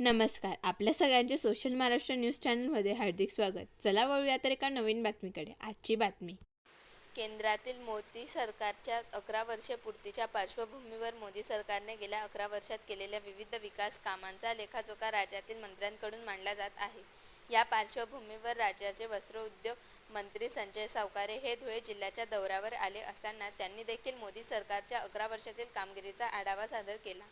नमस्कार. आपल्या सगळ्यांचे सोशल महाराष्ट्र न्यूज चॅनलमध्ये हार्दिक स्वागत. चला वळूया तर एका नवीन बातमीकडे. आजची बातमी. केंद्रातील मोदी सरकारच्या अकरा वर्षपूर्तीच्या पार्श्वभूमीवर मोदी सरकारने गेल्या अकरा वर्षात केलेल्या विविध विकास कामांचा लेखाजोखा राज्यातील मंत्र्यांकडून मांडला जात आहे. या पार्श्वभूमीवर राज्याचे वस्त्रोद्योग मंत्री संजय सावकारे हे धुळे जिल्ह्याच्या दौऱ्यावर आले असताना त्यांनी देखील मोदी सरकारच्या अकरा वर्षातील कामगिरीचा आढावा सादर केला.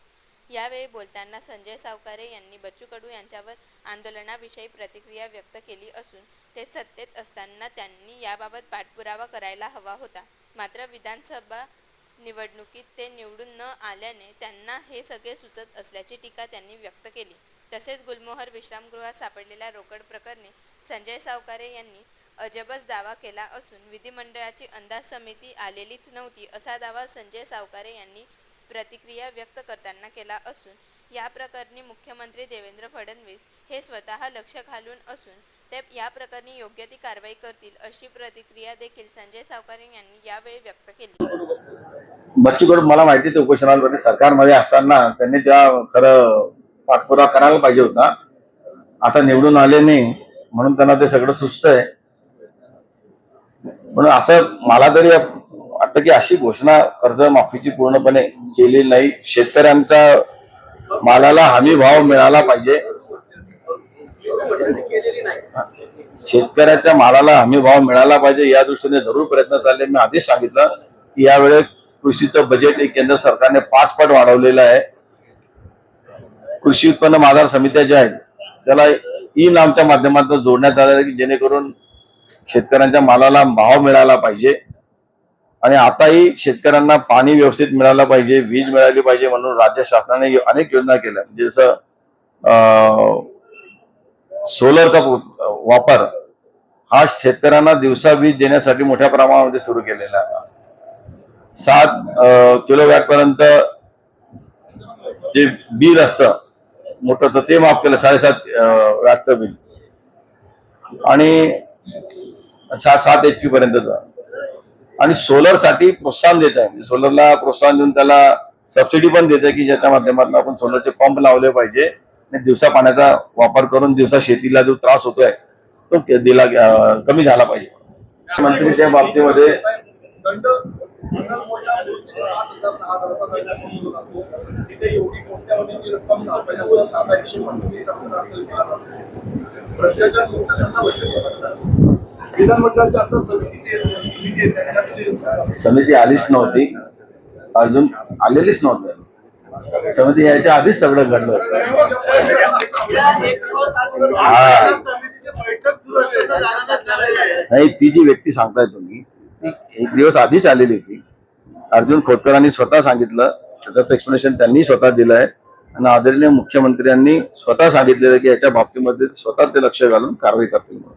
यावेळी बोलताना संजय सावकारे यांनी बच्चू कडू यांच्यावर आंदोलनाविषयी प्रतिक्रिया व्यक्त केली असून ते सत्तेत असताना त्यांनी याबाबत पाठपुरावा करायला हवा होता. मात्र विधानसभा निवडणुकीत ते निवडून न आल्याने त्यांना हे सगळे सुचत असल्याची टीका त्यांनी व्यक्त केली. तसेच गुलमोहर विश्रामगृहात सापडलेल्या रोकड प्रकरणी संजय सावकारे यांनी अजबच दावा केला असून विधिमंडळाची अंदाज समिती आलेलीच नव्हती असा दावा संजय सावकारे यांनी प्रतिक्रिया व्यक्त करताना केला असून या प्रकरणी मुख्यमंत्री देवेंद्र फडणवीस हे स्वतः लक्ष घालून असून ते या प्रकरणी योग्य ती कारवाई करतील अशी प्रतिक्रिया देखील संजय सावकारे यांनी यावेळी व्यक्त केली. बच्चू मला माहिती ते सरकारमध्ये असताना त्यांनी त्या खरं पाठपुरावा करायला पाहिजे होता. आता निवडून आले नाही म्हणून त्यांना ते सगळं सुस्त आहे म्हणून असं मला तरी वाटतं की अशी घोषणा कर्जमाफीची पूर्णपणे केली नाही. शेतकऱ्यांचा मालाला हमी भाव मिळाला पाहिजे. शेतकऱ्याच्या मालाला हमी भाव मिळाला पाहिजे या दृष्टीने जरूर प्रयत्न चालले. मी आधीच सांगितलं की यावेळेस कृषीचं बजेट हे केंद्र सरकारने पाच पट वाढवलेलं आहे. कृषी उत्पन्न बाजार समित्या ज्या आहेत त्याला ई नामच्या माध्यमातून जोडण्यात आलेलं आहे की जेणेकरून शेतकऱ्यांच्या मालाला भाव मिळाला पाहिजे. आणि आताही शेतकऱ्यांना पाणी व्यवस्थित मिळालं पाहिजे वीज मिळाली पाहिजे म्हणून राज्य शासनाने अनेक योजना केल्या. म्हणजे जसं सोलरचा वापर हा शेतकऱ्यांना दिवसा वीज देण्यासाठी मोठ्या प्रमाणामध्ये सुरू केलेला आहे. सात किलोवॅट पर्यंत जे बिल असतं मोठं तर ते माफ केलं साडेसात वॅटचं बिल. आणि सात सात एच पी पर्यंतचं. आणि सोलरसाठी प्रोत्साहन देत आहे. सोलरला प्रोत्साहन देऊन त्याला सबसिडी पण देते की ज्याच्या माध्यमातून आपण सोलरचे पंप लावले पाहिजे. आणि दिवसा पाण्याचा वापर करून दिवसा शेतीला जो त्रास होतोय तो दिला कमी झाला पाहिजे. मंत्रीच्या बाबतीमध्ये विधानमंडळाच्या आता समितीची समिती आलीच नव्हती. अजून आलेलीच नव्हती. समिती यायच्या आधीच सगळं घडलं होतं. हा. नाही ती जी व्यक्ती सांगताय तुम्ही एक दिवस आधीच आलेली होती. अर्जुन खोतकरांनी स्वतः सांगितलं त्याचं एक्सप्लेनेशन त्यांनी स्वतः दिलंय. आणि आदरणीय मुख्यमंत्र्यांनी स्वतः सांगितलेलं की याच्या बाबतीमध्ये स्वतः ते लक्ष घालून कारवाई करतील म्हणून.